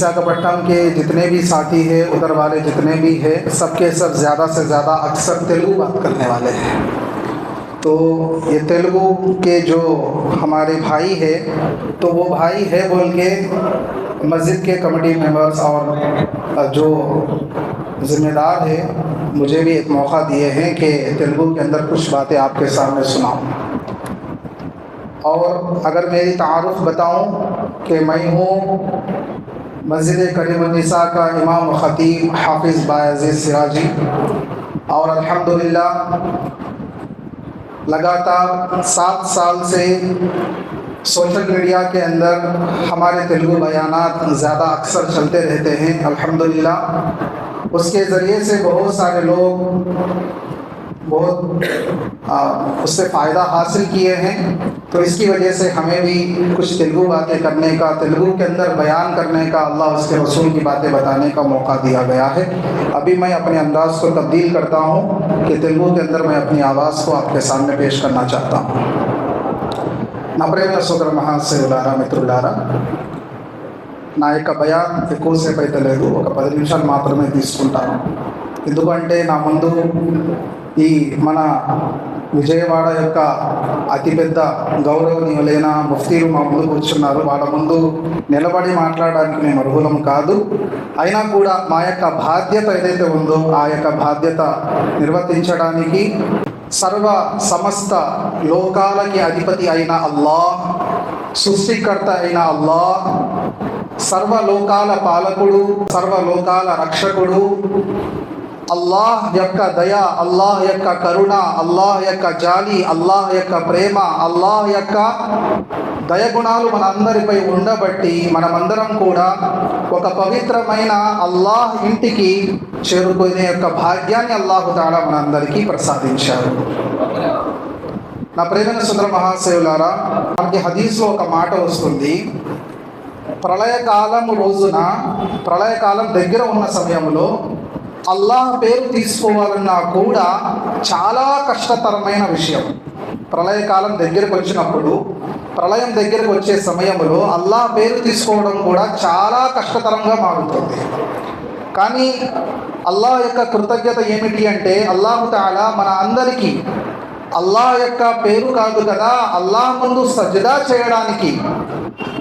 وشاکھاپٹنم کے جتنے بھی ساتھی ہیں، ادھر والے جتنے بھی ہیں، سب کے سب زیادہ سے زیادہ اکثر تیلگو بات کرنے والے ہیں۔ تو یہ تیلگو کے جو ہمارے بھائی ہے تو وہ بھائی ہے بول کے مسجد کے کمیٹی ممبرس اور جو ذمہ دار ہے مجھے بھی ایک موقع دیے ہیں کہ تیلگو کے اندر کچھ باتیں آپ کے سامنے سناؤں۔ اور اگر میری تعارف بتاؤں کہ میں ہوں مسجد کریم النساء کا امام خطیب حافظ باعزیز سراجی۔ اور الحمدللہ، لگاتار سات سال سے سوشل میڈیا کے اندر ہمارے تیلگو بیانات زیادہ اکثر چلتے رہتے ہیں، الحمدللہ۔ اس کے ذریعے سے بہت سارے لوگ بہت اس سے فائدہ حاصل کیے ہیں۔ تو اس کی وجہ سے ہمیں بھی کچھ تیلگو باتیں کرنے کا، تیلگو کے اندر بیان کرنے کا اللہ اس کے رسول کی باتیں بتانے کا موقع دیا گیا ہے۔ ابھی میں اپنے انداز کو تبدیل کرتا ہوں کہ تیلگو کے اندر میں اپنی آواز کو آپ کے سامنے پیش کرنا چاہتا ہوں۔ نبرے سودر مہا سے الارا مترلارا నాయొక్క భయాన్ ఎక్కువసేపు అయితే లేదు ఒక పది నిమిషాలు మాత్రమే తీసుకుంటాను ఎందుకంటే నా ముందు ఈ మన విజయవాడ యొక్క అతిపెద్ద గౌరవనీయులైన ముఫ్తీలు మా ముందు కూర్చున్నారు. వాళ్ళ ముందు నిలబడి మాట్లాడడానికి మేము అర్హులం కాదు. అయినా కూడా మా యొక్క బాధ్యత ఏదైతే ఉందో ఆ యొక్క బాధ్యత నిర్వర్తించడానికి సర్వ సమస్త లోకాలకి అధిపతి అయిన అల్లా సృష్టికర్త అయిన అల్లాహ్ సర్వలోకాల పాలకుడు సర్వలోకాల రక్షకుడు అల్లాహ్ యొక్క దయ అల్లాహ్ యొక్క కరుణ అల్లాహ్ యొక్క జాలి అల్లాహ్ యొక్క ప్రేమ అల్లాహ్ యొక్క దయగుణాలు మన అందరిపై ఉండబట్టి మనమందరం కూడా ఒక పవిత్రమైన అల్లాహ్ ఇంటికి చేరుకునే యొక్క భాగ్యాన్ని అల్లాహు తాలా మనందరికీ ప్రసాదించారు నా ప్రేమైన సుందర మహాశివులారా మనకి హదీస్లో ఒక మాట వస్తుంది. ప్రళయకాలం రోజున ప్రళయకాలం దగ్గర ఉన్న సమయంలో అల్లాహ్ పేరు తీసుకోవాలన్నా కూడా చాలా కష్టతరమైన విషయం. ప్రళయకాలం దగ్గరకు వచ్చినప్పుడు ప్రళయం దగ్గరకు వచ్చే సమయంలో అల్లాహ్ పేరు తీసుకోవడం కూడా చాలా కష్టతరంగా మారుతుంది. కానీ అల్లాహ్ యొక్క కృతజ్ఞత ఏమిటి అంటే అల్లాహు తాలా మన అందరికీ అల్లాహ్ యొక్క పేరు కాదు కదా అల్లాహ్ ముందు సజ్జదా చేయడానికి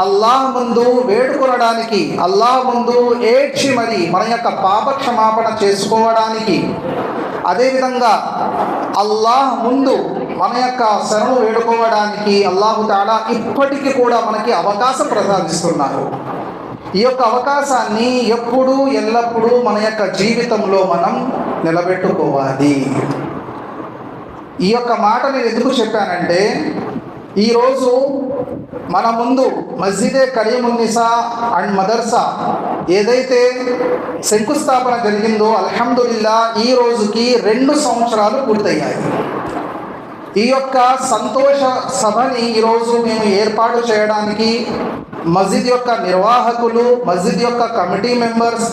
అల్లాహ్ ముందు వేడుకొనడానికి అల్లాహ్ ముందు ఏడ్చి మరి మన యొక్క పాప క్షమాపణ చేసుకోవడానికి అదేవిధంగా అల్లాహ్ ముందు మన యొక్క శరణు వేడుకోవడానికి అల్లాహు తాడా ఇప్పటికీ కూడా మనకి అవకాశం ప్రసాదిస్తున్నారు. ఈ యొక్క అవకాశాన్ని ఎప్పుడు ఎల్లప్పుడూ మన యొక్క జీవితంలో మనం నిలబెట్టుకోవాలి. ఈ యొక్క మాట నేను ఎందుకు చెప్పానంటే ఈరోజు మన ముందు మస్జిదే కరీమున్నిసా అండ్ మదర్సా ఏదైతే శంకుస్థాపన జరిగిందో అల్హమ్దుల్లా ఈ రోజుకి రెండు సంవత్సరాలు పూర్తయ్యాయి. ఈ యొక్క సంతోష సభని ఈరోజు మేము ఏర్పాటు చేయడానికి మస్జిద్ యొక్క నిర్వాహకులు మస్జిద్ యొక్క కమిటీ మెంబర్స్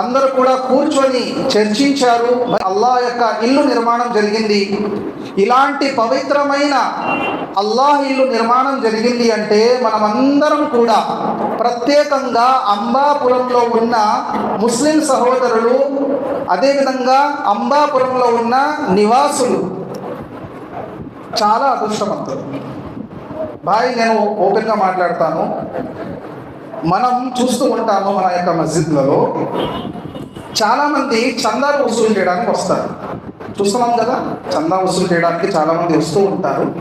అందరూ కూడా కూర్చొని చర్చించారు. అల్లాహ్ యొక్క ఇల్లు నిర్మాణం జరిగింది. ఇలాంటి పవిత్రమైన అల్లాహ్ ఇల్లు నిర్మాణం జరిగింది అంటే మనమందరం కూడా ప్రత్యేకంగా అంబాపురంలో ఉన్న ముస్లిం సహోదరులు అదేవిధంగా అంబాపురంలో ఉన్న నివాసులు చాలా అదృష్టవంతులు బాయ్ నేను ఓపెన్గా మాట్లాడతాను. మనం చూస్తూ ఉంటాము మన యొక్క మస్జిద్లలో. చాలామంది చందాలు వసూలు చేయడానికి వస్తారు. చూస్తున్నాం కదా చందా వసూలు చేయడానికి చాలామంది వస్తూ ఉంటారు.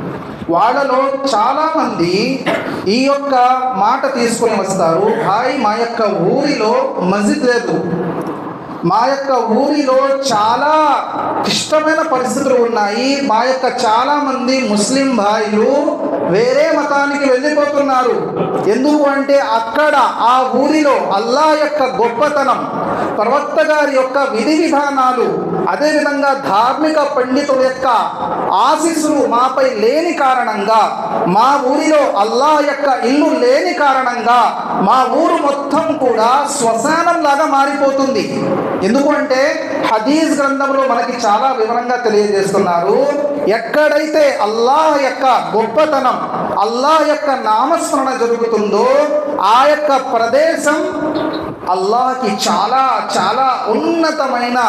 వాళ్ళలో చాలామంది ఈ యొక్క మాట తీసుకొని వస్తారు. హాయ్ మా యొక్క ఊరిలో మస్జిద్ లేదు. మా యొక్క ఊరిలో చాలా క్లిష్టమైన పరిస్థితులు ఉన్నాయి. మా యొక్క చాలా మంది ముస్లిం భాయిలు వేరే మతానికి వెళ్ళిపోతున్నారు. ఎందుకు అంటే అక్కడ ఆ ఊరిలో అల్లా యొక్క గొప్పతనం ప్రవక్త గారి యొక్క విధి విధానాలు అదేవిధంగా ధార్మిక పండితుల యొక్క ఆశీస్సులు మాపై లేని కారణంగా మా ఊరిలో అల్లా యొక్క ఇల్లు లేని కారణంగా మా ఊరు మొత్తం కూడా శ్మశానం లాగా మారిపోతుంది. ఎందుకు అంటే హదీజ్ గ్రంథంలో మనకి చాలా వివరంగా తెలియజేస్తున్నారు ఎక్కడైతే అల్లాహ్ యొక్క గొప్పతనం అల్లాహ్ యొక్క నామస్మరణ జరుగుతుందో ఆ యొక్క ప్రదేశం అల్లాహకి చాలా చాలా ఉన్నతమైన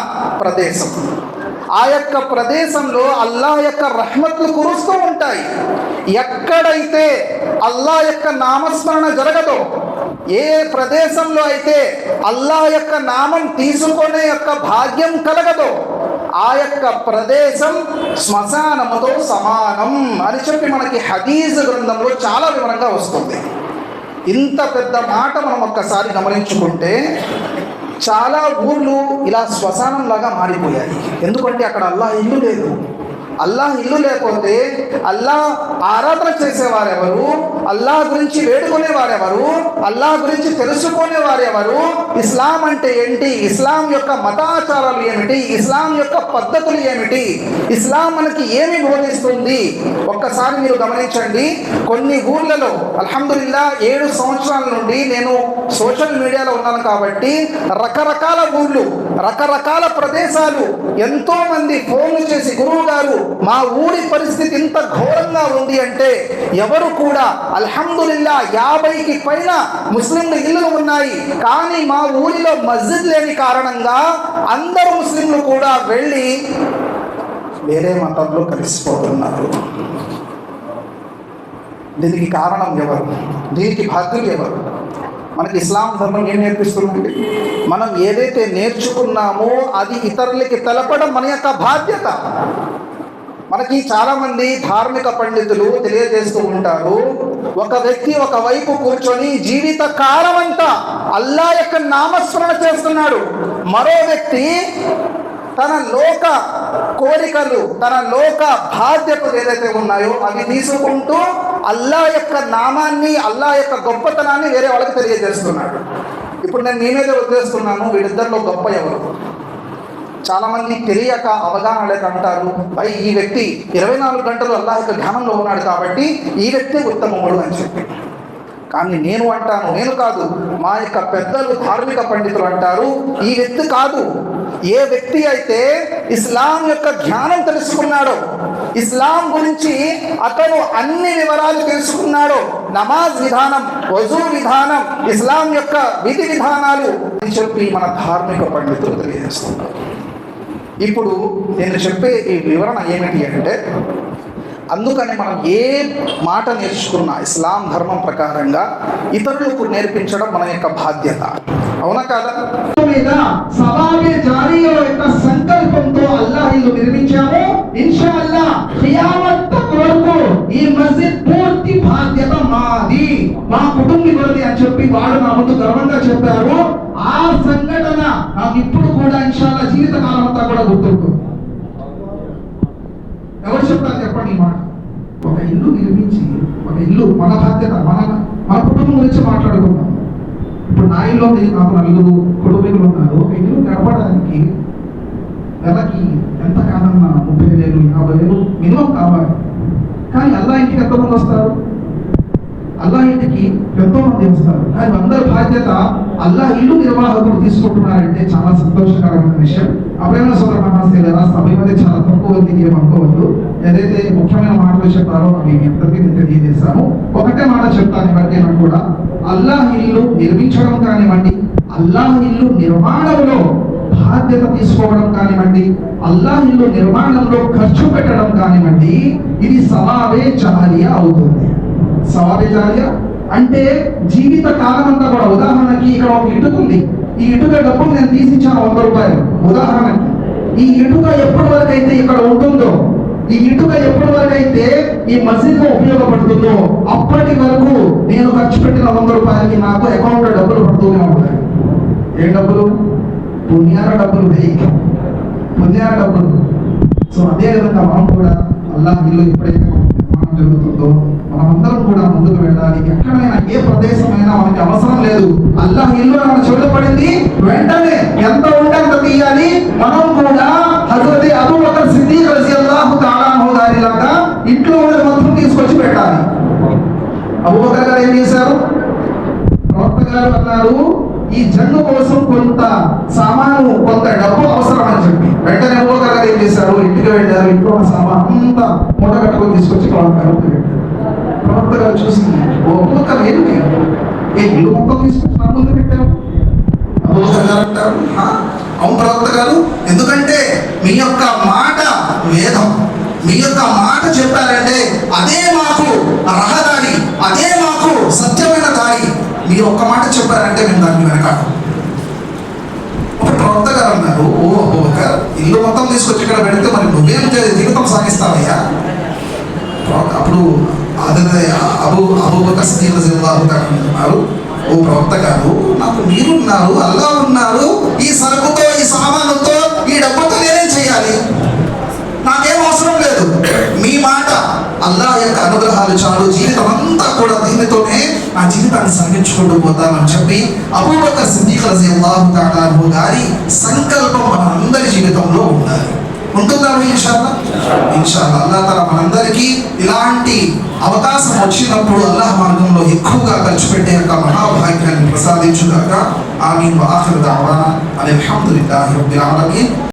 ప్రదేశం. ఆ యొక్క ప్రదేశంలో అల్లా యొక్క రహ్మత్లు కురుస్తూ ఉంటాయి. ఎక్కడైతే అల్లా యొక్క నామస్మరణ జరగదో ఏ ప్రదేశంలో అయితే అల్లాహ్ యొక్క నామం తీసుకునే యొక్క భాగ్యం కలగదో ఆ యొక్క ప్రదేశం శ్మశానముతో సమానం అని చెప్పి మనకి హదీజ్ గ్రంథంలో చాలా వివరంగా వస్తుంది. ఇంత పెద్ద మాట మనం ఒక్కసారి గమనించుకుంటే చాలా ఊర్లు ఇలా శ్మశానం లాగా మారిపోయాయి. ఎందుకంటే అక్కడ అల్లాహ్ ఇల్లు లేదు. అల్లాహ్ ఇల్లు లేకపోతే అల్లాహ్ ఆరాధన చేసేవారెవరు? అల్లాహ్ గురించి వేడుకునేవారెవరు? అల్లాహ్ గురించి తెలుసుకునేవారెవరు? ఇస్లాం అంటే ఏంటి? ఇస్లాం యొక్క మతాచారాలు ఏమిటి? ఇస్లాం యొక్క పద్ధతులు ఏమిటి? ఇస్లాం మనకి ఏమి బోధిస్తుంది? ఒక్కసారి మీరు గమనించండి. కొన్ని ఊర్లలో అల్హమ్దుల్లా ఏడు సంవత్సరాల నుండి నేను సోషల్ మీడియాలో ఉన్నాను కాబట్టి రకరకాల ఊళ్ళు రకరకాల ప్రదేశాలు ఎంతో మంది ఫోన్లు చేసి గురువు గారు మా ఊరి పరిస్థితి ఇంత ఘోరంగా ఉంది. అంటే ఎవరు కూడా అల్హమ్దుల్లా యాభైకి పైన ముస్లింలు ఇల్లులు ఉన్నాయి. కానీ మా ఊరిలో మస్జిద్ లేని కారణంగా అందరు ముస్లింలు కూడా వెళ్ళి వేరే మతంలో కలిసిపోతున్నారు. దీనికి కారణం ఎవరు? దీనికి బాధ్యులు ఎవరు? మనకి ఇస్లాం ధర్మం ఏం నేర్పిస్తుందండి? మనం ఏదైతే నేర్చుకున్నామో అది ఇతరులకి తెలపడం మన యొక్క బాధ్యత. మనకి చాలామంది ధార్మిక పండితులు తెలియజేస్తూ ఉంటారు ఒక వ్యక్తి ఒక వైపు కూర్చొని జీవిత కాలం అంతా అల్లా యొక్క నామస్మరణ చేస్తున్నాడు. మరో వ్యక్తి తన లోక కోరికలు తన లోక బాధ్యతలు ఏదైతే ఉన్నాయో అవి తీసుకుంటూ అల్లా యొక్క నామాన్ని అల్లా యొక్క గొప్పతనాన్ని వేరే వాళ్ళకి తెలియజేస్తున్నాడు. ఇప్పుడు నేను నేనేదో వదిలేస్తున్నాను వీడిద్దరిలో గొప్ప ఎవరు? చాలా మంది తెలియక అవగాహన లేక అంటారు ఈ వ్యక్తి ఇరవై నాలుగు గంటలు అల్లాహ్ యొక్క ధ్యానంలో ఉన్నాడు కాబట్టి ఈ వ్యక్తి ఉత్తమముడు అని చెప్పి. కానీ నేను అంటాను నేను కాదు మా యొక్క పెద్దలు ధార్మిక పండితులు అంటారు ఈ వ్యక్తి కాదు. ఏ వ్యక్తి అయితే ఇస్లాం యొక్క జ్ఞానం తెలుసుకున్నాడో ఇస్లాం గురించి అతను అన్ని వివరాలు తెలుసుకున్నాడో నమాజ్ విధానం వజూ విధానం ఇస్లాం యొక్క విధి విధానాలు అని చెప్పి మన ధార్మిక పండితులు తెలియజేస్తున్నారు. ఇప్పుడు నేను చెప్పే ఈ వివరణ ఏమిటి అంటే అందుకని మనం ఏ మాట నేర్చుకున్నా ఇస్లాం ధర్మం ప్రకారంగా ఇతరులకు నేర్పించడం మన యొక్క బాధ్యత. అవునా కాదా? మీద సవాబే జారీయ యొక్క సంకల్పంతో అల్లాహ్ ఇల్లు నిర్మించాము. ఇన్షా అల్లా వరకు ఈ మస్జిద్ పూర్తి బాధ్యత మాది మా కుటుంబీకులది అని చెప్పి వాడు నా ముందు గర్వంగా చెప్పారు. ఆ సంఘటన నాకు ఇప్పుడు కూడా ఇన్షాల్లా జీవితకాలం అంతా కూడా గుర్తుంది ఎవరు చెప్తారు చెప్పండి ఈ మాట? ఒక ఇల్లు నిర్మించి ఒక ఇల్లు మన బాధ్యత మన మన కుటుంబం గురించి మాట్లాడుకుందాం. ఇప్పుడు నా ఇల్లు నాకు నలుగురు కుటుంబీకులు ఉన్నారు. ఒక ఇల్లు గడపడానికి నెలకి ఎంత కాదన్నా ముప్పై వేలు యాభై వేలు మినిమం కావాలి. కానీ అల్లా ఇంటికి ఎంతమంది వస్తారు? అల్లా ఇంటికి ఎంతోమంది వస్తారు? కానీ అందరి బాధ్యత అల్లా ఇల్లు నిర్వాహకులు తీసుకుంటున్నారంటే చాలా సంతోషకరమైన విషయం. అప్రేమ సోదర మహాశైలరా సభ మీద చాలా తక్కువ ఉంది అనుకోవద్దు. ఏదైతే ముఖ్యమైన మాటలు చెప్పారో అవి మీ అందరికీ నేను తెలియజేశాను. ఒకటే మాట చెప్తాను ఎవరికైనా కూడా. అల్లాహ్ ఇల్లు నిర్మించడం కానివ్వండి అల్లాహ్ ఇల్లు నిర్మాణంలో బాధ్యత తీసుకోవడం కానివ్వండి అల్లాహిల్లు నిర్మాణంలో ఖర్చు పెట్టడం కానివ్వండి ఇది సవాబే జారియా అవుతుంది. సవాబే జారియా అంటే జీవిత కాలం అంతా కూడా ఉదాహరణకి ఇక్కడ ఒక ఇటుక ఉంది. ఈ ఇటుక డబ్బు నేను తీసిచ్చాను వంద రూపాయలు. ఉదాహరణకి ఈ ఇటుక ఎప్పటి వరకు అయితే ఇక్కడ ఉంటుందో ఈ ఇటుక ఎప్పటి వరకు అయితే ఈ మసీద్ ఉపయోగపడుతుందో అప్పటి వరకు నేను ఖర్చు పెట్టిన వంద రూపాయలకి నాకు అకౌంట్లో డబ్బులు పడుతూనే ఉంటాయి. ఏ డబ్బులు? పుణ్యాల డబ్బులు వెయ్యి పుణ్యాల డబ్బులు. సో అదేవిధంగా మనం కూడా అల్లా ఇల్లు ఎప్పుడైతే నిర్మాణం జరుగుతుందో మనమందరం కూడా ముందుకు వెళ్ళాలి. ఎక్కడైనా ఏ ప్రదేశమైనా మనకి అవసరం లేదు. అల్లా ఇల్లు మన చెడు పడింది? వెంటనే ఎంత ఉంటే అంత తీయాలి. మనం కూడా హజరత్ అబూ బకర్ సిద్ధి కలిసి అల్లాహు తాళాహు గారి లాగా ఇంట్లో ఉండే మొత్తం తీసుకొచ్చి పెట్టాలి. అబూ బకర్ గారు ఏం చేశారు? ప్రవక్త గారు అన్నారు ఈ జన్ను కోసం కొంత సామాను కొంత డబ్బు అవసరం అని చెప్పి. వెంటనే అబూ ఏం చేశారు? ఇంటికి వెళ్ళారు. ఇంట్లో ఉన్న సామాన్ అంతా మూట కట్టుకొని తీసుకొచ్చి ప్రవక్త గారు పెట్టారు. ప్రవక్త గారు చూసింది. ఓ అబూ ఏంటి ఏ ఇల్లు మొత్తం తీసుకొచ్చి నా ముందు పెట్టారు అవును ప్రవక్త గారు ఎందుకంటే మీ యొక్క మాట వేదం. మీ యొక్క మాట చెప్పారంటే అదే మాకు రహదారి అదే మాకు సత్యం మీరు ఒక్క మాట చెప్పారంటే మేము దాన్ని వెనకాడు ఒక ప్రవక్త గారు అన్నారు ఓ ఒక ఇల్లు మొత్తం తీసుకొచ్చి ఇక్కడ పెడితే మరి నువ్వేం జీవితం సాగిస్తావయ్యా? అప్పుడు అదే అబు అబూబకర్ సిద్దిక్ రజియల్లాహు ఓ ప్రవక్త గారు నాకు మీరున్నారు అల్లా ఉన్నారు ఈ సరుకుతో ఈ సామానుతో ఈ డబ్బుతో నేనేం చేయాలి? లేదు మీ మాట అల్లా యొక్క అనుగ్రహాలు చాలు. జీవితం అంతా కూడా దీనితోనే నా జీవితాన్ని సంగించుకుంటూ పోతానని చెప్పి అబూబకర్ సిద్దిక్ రజియల్లాహు తఆలా గారి సంకల్పం మన అందరి జీవితంలో ఉండాలి. ఉంటుందా ఇన్షాల్లా? ఇన్షాల్లా. అల్లా తల మనందరికీ ఇలాంటి అవకాశం వచ్చినప్పుడు అల్లాహ్ మార్గంలో ఎక్కువగా ఖర్చు పెట్టే యొక్క మహాభాగ్యాన్ని ప్రసాదించుగాక. ఆమె ఆఖరి దావానా. అల్హమ్దులిల్లాహి రబ్బిల్ ఆలమీన్.